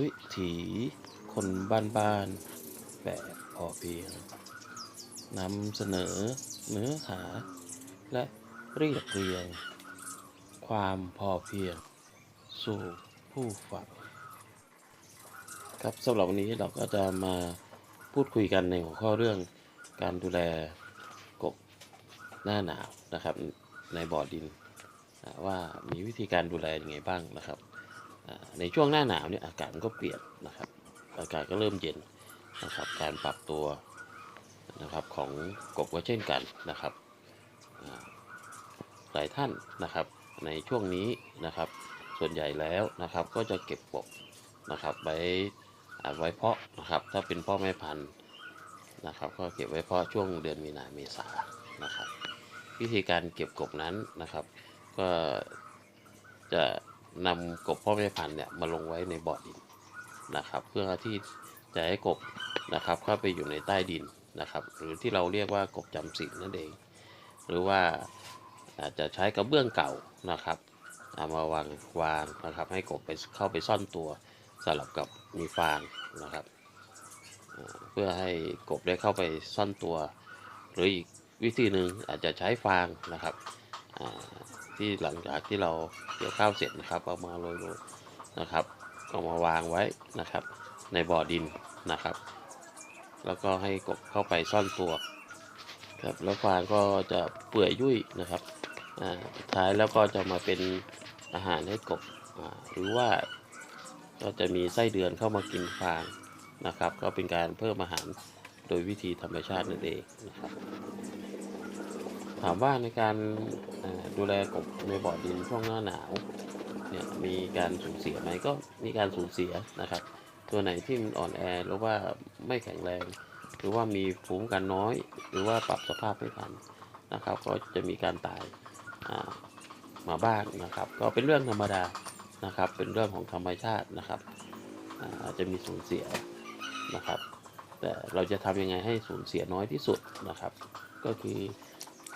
วิถีคนบ้านๆแบบพอเพียงนำเสนอเนื้อหา และเรียบเรียง ความพอเพียง สู่ผู้ฟังครับสำหรับวันนี้เราก็จะมาพูดคุยกันในหัวข้อเรื่องการดูแลกบหน้าหนาวนะครับ ในบ่อดินว่ามีวิธีการดูแลยังไงบ้างนะครับ ในช่วงหน้าหนาวเนี่ยอากาศมันก็เปลี่ยนนะครับ อากาศก็เริ่มเย็นนะครับ การปรับตัวนะครับของกบก็เช่นกันนะครับหลายท่านนะครับ ในช่วงนี้นะครับ ส่วนใหญ่แล้วนะครับก็จะเก็บกบนะครับไว้อ่าไว้เพาะนะครับ ถ้าเป็นพ่อแม่พันธุ์นะครับ ก็เก็บไว้เพาะช่วงเดือนมีนาเมษานะครับ วิธีการเก็บกบนั้นนะครับ ก็จะ นำกบพ่อแม่พันธุ์เนี่ยมาลงไว้ในบ่อดินนะครับ เพื่อที่จะให้กบนะครับเข้าไปอยู่ในใต้ดินนะครับ หรือที่เราเรียกว่ากบจำศีลนั่นเอง หรือว่าอาจจะใช้กระเบื้องเก่านะครับเอามาวางวางนะครับ ให้กบไปเข้าไปซ่อนตัวสลับกับมีฟางนะครับ เพื่อให้กบได้เข้าไปซ่อนตัว หรืออีกวิธีหนึ่งอาจจะใช้ฟางนะครับ ที่หลังจากที่เราเกี่ยวข้าวเสร็จนะครับ เอามาโรยนะครับ เอามาวางไว้นะครับ ในบ่อดินนะครับ แล้วก็ให้กบเข้าไปซ่อนตัวครับแล้วฟางก็จะเปื่อยยุ่ยนะครับอ่าสุดท้ายแล้วก็จะมาเป็นอาหารให้กบอ่าหรือว่าก็จะมีไส้เดือนเข้ามากินฟางนะครับ ก็เป็นการเพิ่มอาหารโดยวิธีธรรมชาตินั่นเองนะครับ ถามว่าในการดูแลกบในบ่อดินช่วงหน้าหนาวเนี่ยมีการสูญเสียไหมก็มีการสูญเสียนะครับ ตัวไหนที่มันอ่อนแอหรือว่าไม่แข็งแรง หรือว่ามีภูมิคุ้มกันน้อย หรือว่าปรับสภาพไม่ทันนะครับ ก็จะมีการตายมาบ้างนะครับ ก็เป็นเรื่องธรรมดานะครับ เป็นเรื่องของธรรมชาตินะครับอาอาจจะมีสูญเสียนะครับ แต่เราจะทำยังไงให้สูญเสียน้อยที่สุดนะครับ ก็คือ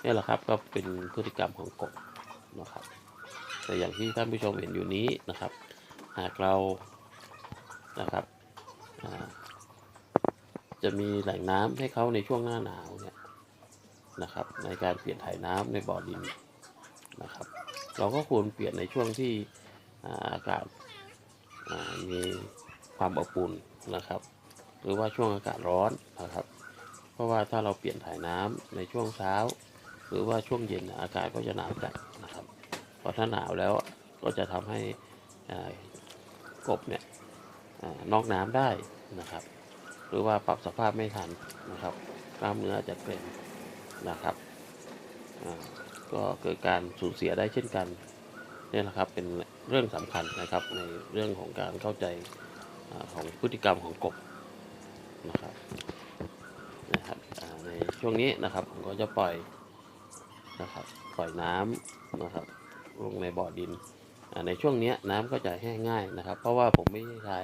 นี่แหละครับก็เป็นพฤติกรรมของกบนะครับ แต่อย่างที่ท่านผู้ชมเห็นอยู่นี้นะครับ หากเรานะครับจะมีแหล่งน้ำให้เขาในช่วงหน้าหนาวเนี่ยนะครับ ในการเปลี่ยนถ่ายน้ำในบ่อดินนะครับ เราก็ควรเปลี่ยนในช่วงที่อากาศมีความอบอุ่นนะครับ หรือว่าช่วงอากาศร้อนนะครับ เพราะว่าถ้าเราเปลี่ยนถ่ายน้ำในช่วงเช้า หรือว่าช่วงเย็นอากาศก็จะหนาวจัดนะครับพอถ้าหนาวแล้วก็จะทำให้กบเนี่ยอนอกน้ำได้นะครับ หรือว่าปรับสภาพไม่ทันนะครับกล้ามเนื้อจะเกร็งนะครับก็เกิดการสูญเสียได้เช่นกันนี่แหละครับเป็นเรื่องสำคัญนะครับในเรื่องของการเข้าใจอของพฤติกรรมของกบนะครับนะครับในช่วงนี้นะครับผมก็จะปล่อย นะครับปล่อยน้ำนะครับลงในบ่อดิน ในช่วงเนี้ยน้ำก็จะแห้งง่ายนะครับ เพราะว่าผมไม่ได้ใช้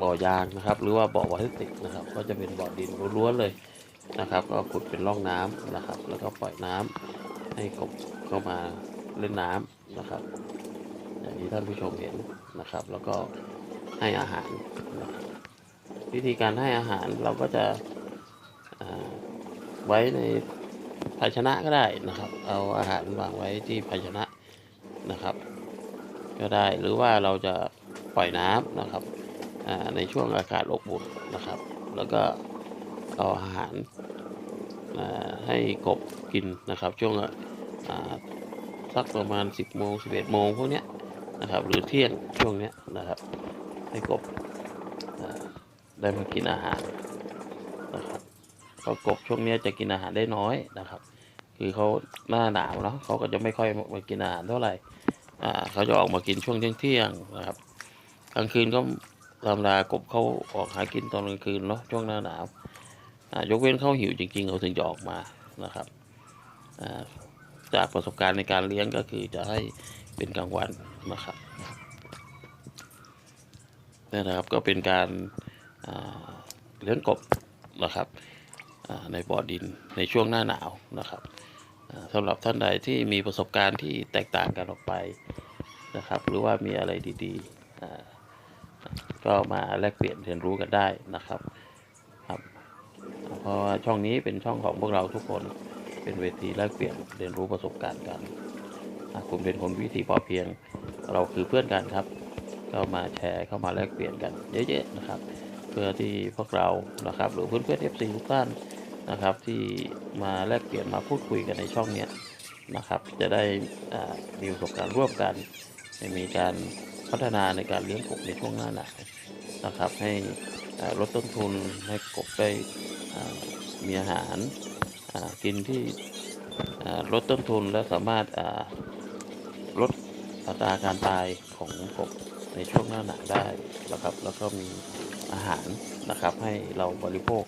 บ่อยางนะครับ หรือว่าบ่อพลาสติกนะครับ ก็จะเป็นบ่อดินล้วนๆเลยนะครับ ก็ขุดเป็นร่องน้ำนะครับ แล้วก็ปล่อยน้ำให้กบเข้ามาเล่นน้ำนะครับ อย่างที่ท่านผู้ชมเห็นนะครับ แล้วก็ให้อาหาร วิธีการให้อาหารเราก็จะ ไว้ในภาชนะก็ได้นะครับ เอาอาหารวางไว้ที่ภาชนะนะครับ ก็ได้หรือว่าเราจะปล่อยน้ำนะครับในช่วงอากาศอบอุ่นนะครับ แล้วก็เอาอาหารให้กบกินนะครับ ช่วงสักประมาณ 10โมง11โมงพวกเนี้ยนะครับ หรือเที่ยงช่วงเนี้ยนะครับ ให้กบได้มากินอาหารนะครับ เพราะกบช่วงนี้จะกินอาหารได้น้อยนะครับ คือเขาหน้าหนาวเนาะเขาก็จะไม่ค่อยมากินอาหารเท่าไหร่อ่าเขาจะออกมากินช่วงเที่ยงๆนะครับกลางคืนก็ธรรากบเขาออกหากินตอนกลางคืนเนาะช่วงหน้าหนาวอ่ายกเว้นเขาหิวจริงๆเขาถึงจะออกมานะครับอ่าจากประสบการณ์ในการเลี้ยงก็คือจะให้เป็นกลางวันนะครับนี่นะครับก็เป็นการเลี้ยงกบนะครับ ในบ่อดินในช่วงหน้าหนาวนะครับสำหรับท่านใดที่มีประสบการณ์ที่แตกต่างกันออกไปนะครับ หรือว่ามีอะไรดีๆ ก็มาแลกเปลี่ยนเรียนรู้กันได้นะครับครับ เพราะว่าช่องนี้เป็นช่องของพวกเราทุกคนเป็นเวทีแลกเปลี่ยนเรียนรู้ประสบการณ์กันคุณเป็นคนวิถีพอเพียง เราคือเพื่อนกันครับเข้ามาแชร์เข้ามาแลกเปลี่ยนกันเยอะๆนะครับ เพื่อที่พวกเรานะครับ หรือเพื่อนเพื่อนทุกท่าน นะครับ ที่มาแลกเปลี่ยนมาพูดคุยกันในช่องเนี้ยนะครับ จะได้มีประสบการณ์ร่วมกันให้มีการพัฒนาในการเลี้ยงกบในช่วงหน้าหนาวนะครับ ให้ลดต้นทุนให้กบได้มีอาหารกินที่ลดต้นทุนและสามารถลดอัตราการตายของกบในช่วงหน้าหนาวได้นะครับ แล้วก็มีอาหารนะครับให้เราบริโภค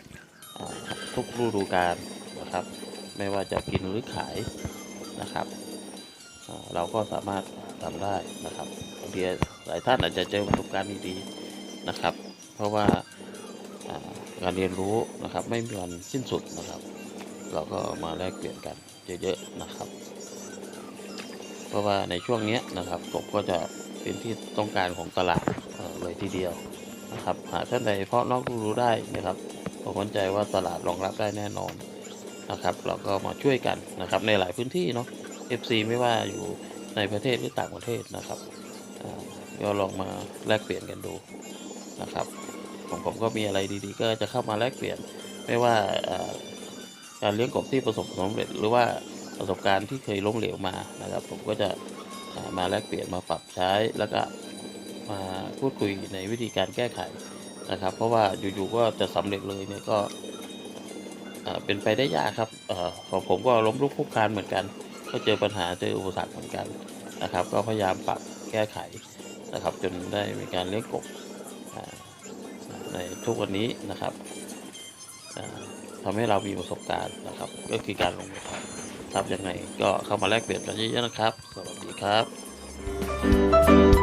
ทุกฤดูกาลนะครับ ไม่ว่าจะกินหรือขายนะครับเราก็สามารถทำได้นะครับบางทีหลายท่านอาจจะเจอประสบการณ์ดีๆนะครับ เพราะว่าการเรียนรู้นะครับ ไม่มีวันสิ้นสุดนะครับ เราก็มาแลกเปลี่ยนกันเยอะๆนะครับ เพราะว่าในช่วงนี้นะครับกบก็จะเป็นที่ต้องการของตลาดเลยทีเดียวนะครับหากท่านใดเพาะนอกฤดูได้นะครับ ผมมั่นใจว่าตลาดรองรับได้แน่นอนนะครับเราก็มาช่วยกันนะครับในหลายพื้นที่เนาะ FC ไม่ว่าอยู่ในประเทศหรือต่างประเทศนะครับอ่าก็ลองมาแลกเปลี่ยนกันดูนะครับของผมก็มีอะไรดีๆ ก็จะเข้ามาแลกเปลี่ยน ไม่ว่าการเลี้ยงกบที่ประสบความสำเร็จ หรือว่าประสบการณ์ที่เคยล้มเหลวมานะครับ ผมก็จะมาแลกเปลี่ยนมาปรับใช้แล้วก็มาพูดคุยในวิธีการแก้ไข นะครับ เพราะว่าอยู่ๆก็จะสำเร็จเลยเนี่ยก็เป็นไปได้ยากครับของผมก็ล้มลุกคลุกคลานเหมือนกัน ก็เจอปัญหาเจออุปสรรคเหมือนกันนะครับ ก็พยายามปรับแก้ไขนะครับ จนได้มีการเลี้ยงกบในทุกวันนี้นะครับอ่าทำให้เรามีประสบการณ์นะครับ ก็คือการลงมือทำครับยังไงก็เข้ามาแลกเปลี่ยนกันเยอะๆนะครับ สวัสดีครับ